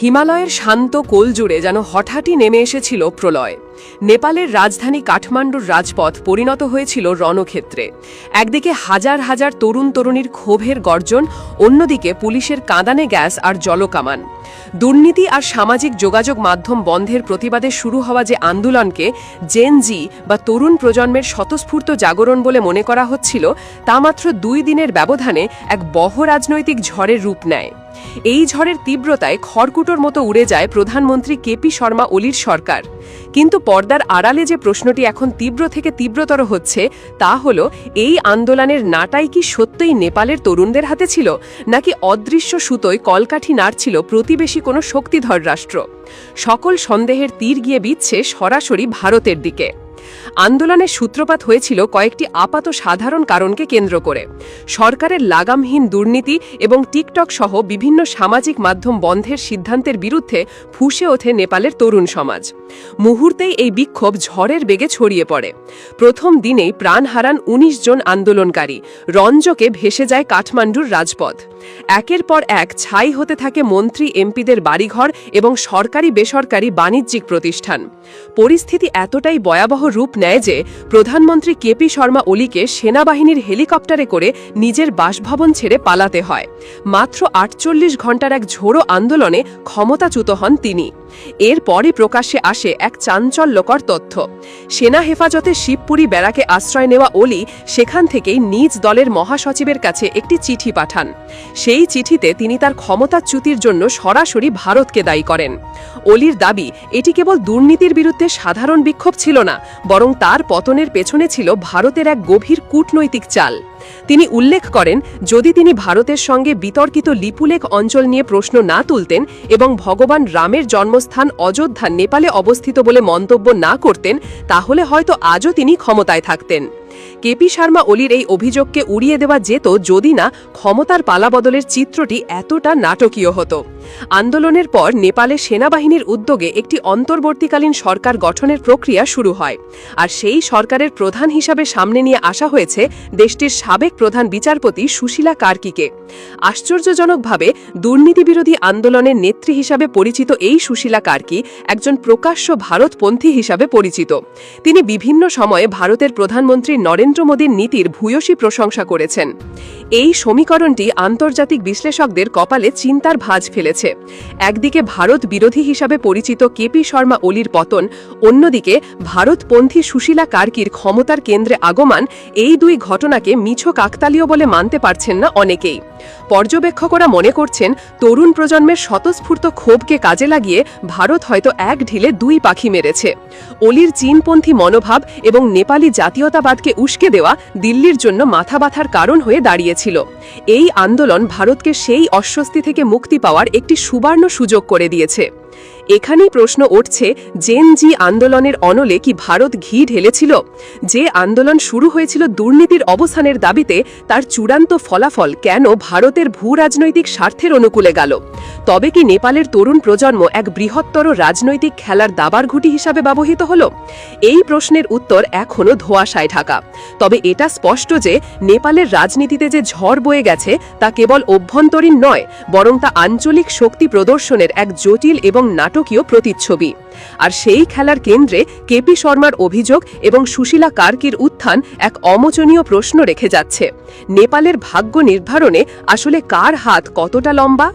হিমালয়ের শান্ত কোল জুড়ে যেন হঠাৎই নেমে এসেছিল প্রলয়। নেপালের রাজধানী কাঠমান্ডুর রাজপথ পরিণত হয়েছিল রণক্ষেত্রে। একদিকে হাজার হাজার তরুণ তরুণীর ক্ষোভের গর্জন, অন্যদিকে পুলিশের কাঁদানে গ্যাস আর জলকামান। দুর্নীতি আর সামাজিক যোগাযোগ মাধ্যম বন্ধের প্রতিবাদে শুরু হওয়া যে আন্দোলনকে জেন জি বা তরুণ প্রজন্মের স্বতঃস্ফূর্ত জাগরণ বলে মনে করা হচ্ছিল, তা মাত্র দুই দিনের ব্যবধানে এক বহ রাজনৈতিক ঝড়ের রূপ নেয়। এই ঝড়ের তীব্রতায় খড়কুটোর মতো উড়ে যায় প্রধানমন্ত্রী কেপি শর্মা ওলির সরকার। কিন্তু পর্দার আড়ালে যে প্রশ্নটি এখন তীব্র থেকে তীব্রতর হচ্ছে, তা হল, এই আন্দোলনের নাটাই কি সত্যই নেপালের তরুণদের হাতে ছিল? নাকি অদৃশ্য সুতোয় কলকাঠি নাড়ছিল প্রতিবেশী কোনো শক্তিধর রাষ্ট্র? সকল সন্দেহের তীর গিয়ে বিচ্ছে সরাসরি ভারতের দিকে। আন্দোলনের সূত্রপাত হয়েছিল কয়েকটি আপাত সাধারণ কারণকে কেন্দ্র করে। সরকারের লাগামহীন দুর্নীতি এবং টিকটক সহ বিভিন্ন সামাজিক মাধ্যম বন্ধের সিদ্ধান্তের বিরুদ্ধে ফুসে ওঠে নেপালের তরুণ সমাজ। মুহূর্তেই এই বিক্ষোভ ঝড়ের বেগে ছড়িয়ে পড়ে। প্রথম দিনেই প্রাণ হারান ১৯ জন আন্দোলনকারী, রঞ্জকে ভেসে যায় কাঠমান্ডুর রাজপথ। একের পর এক ছাই হতে থাকে মন্ত্রী, এমপিদের বাড়িঘর এবং সরকারি বেসরকারি বাণিজ্যিক প্রতিষ্ঠান। পরিস্থিতি এতটাই ভয়াবহ রূপ নেয় যে প্রধানমন্ত্রী কেপি শর্মা ওলিকে সেনাবাহিনীর হেলিকপ্টারে করে নিজের বাসভবন ছেড়ে পালাতে হয়। মাত্র আটচল্লিশ ঘণ্টার এক ঝোড়ো আন্দোলনে ক্ষমতাচ্যুত হন তিনি। এরপরই প্রকাশ্যে আসে এক চাঞ্চল্যকর তথ্য। সেনা হেফাজতে শিবপুরী ব্যারাকে আশ্রয় নেওয়া ওলি সেখান থেকেই নিজ দলের মহাসচিবের কাছে একটি চিঠি পাঠান। সেই চিঠিতে তিনি তার ক্ষমতাচ্যুতির জন্য সরাসরি ভারতকে দায়ী করেন। অলির দাবি, এটি কেবল দুর্নীতির বিরুদ্ধে সাধারণ বিক্ষোভ ছিল না, বরং তার পতনের পেছনে ছিল ভারতের এক গভীর কূটনৈতিক চাল। তিনি উল্লেখ করেন, যদি তিনি ভারতের সঙ্গে বিতর্কিত লিপুলেখ অঞ্চল নিয়ে প্রশ্ন না তুলতেন এবং ভগবান রামের জন্মস্থান অযোধ্যা, নেপালে অবস্থিত বলে মন্তব্য না করতেন, তাহলে হয়তো আজও তিনি ক্ষমতায় থাকতেন। কেপি শর্মা ওলির এই অভিযোগকে উড়িয়ে দেওয়া যেত যদি না ক্ষমতার পালাবদলের চিত্রটি এতটা নাটকীয় হতো। আন্দোলনের পর নেপালে সেনাবাহিনীর উদ্যোগে একটি অন্তর্বর্তীকালীন সরকার গঠনের প্রক্রিয়া শুরু হয়। আর সেই সরকারের প্রধান হিসাবে সামনে নিয়ে আসা হয়েছে দেশটির সাবেক প্রধান বিচারপতি সুশীলা কার্কিকে। আশ্চর্যজনকভাবে দুর্নীতিবিরোধী আন্দোলনের নেত্রী হিসাবে পরিচিত এই সুশীলা কার্কি একজন প্রকাশ্য ভারতপন্থী হিসাবে পরিচিত। তিনি বিভিন্ন সময়ে ভারতের প্রধানমন্ত্রী নরেন্দ্র মোদীর নীতির ভূয়সী প্রশংসা করেছেন। এই সমীকরণটি আন্তর্জাতিক বিশ্লেষকদের কপালে চিন্তার ভাঁজ ফেলেছে। একদিকে ভারত বিরোধী হিসাবে পরিচিত কেপি শর্মা ওলির পতন, অন্যদিকে ভারতপন্থী সুশীলা কার্কির ক্ষমতার কেন্দ্রে আগমন এই দুই ঘটনাকে মিছো কাকতালীয় বলে মানতে পারছেন না অনেকেই। পর্যবেক্ষকরা মনে করছেন, তরুণ প্রজন্মের স্বতঃস্ফূর্ত ক্ষোভকে কাজে লাগিয়ে ভারত হয়তো এক ঢিলে দুই পাখি মেরেছে। অলির চীনপন্থী মনোভাব এবং নেপালি জাতীয়তাবাদকে উস্কে দেওয়া দিল্লির জন্য মাথা বাথার কারণ হয়ে দাঁড়িয়েছিল। এই আন্দোলন ভারতকে সেই অস্বস্তি থেকে মুক্তি পাওয়ার একটি সুবর্ণ সুযোগ করে দিয়েছে। এখানেই প্রশ্ন উঠছে, জেন জি আন্দোলনের অনলে কি ভারত ঘি ঢেলেছিল? যে আন্দোলন শুরু হয়েছিল দুর্নীতির অবস্থানের দাবিতে, তার চূড়ান্ত ফলাফল কেন ভারতের ভূ রাজনৈতিক স্বার্থের অনুকূলে গেল? তবে কি নেপালের তরুণ প্রজন্ম এক বৃহত্তর রাজনৈতিক খেলার দাবার ঘুটি হিসাবে ব্যবহৃত হল? এই প্রশ্নের উত্তর এখনও ধোয়াশায় ঢাকা। তবে এটা স্পষ্ট যে, নেপালের রাজনীতিতে যে ঝড় বয়ে গেছে, তা কেবল অভ্যন্তরীণ নয়, বরং তা আঞ্চলিক শক্তি প্রদর্শনের এক জটিল এবং নাটকীয় প্রতিচ্ছবি। আর সেই খেলার কেন্দ্রে কেপি শর্মার অভিযোগ এবং সুশীলা কার্কির উত্থান এক অমোচনীয় প্রশ্ন রেখে যাচ্ছে। নেপালের ভাগ্য নির্ধারণে আসলে কার হাত কতটা লম্বা?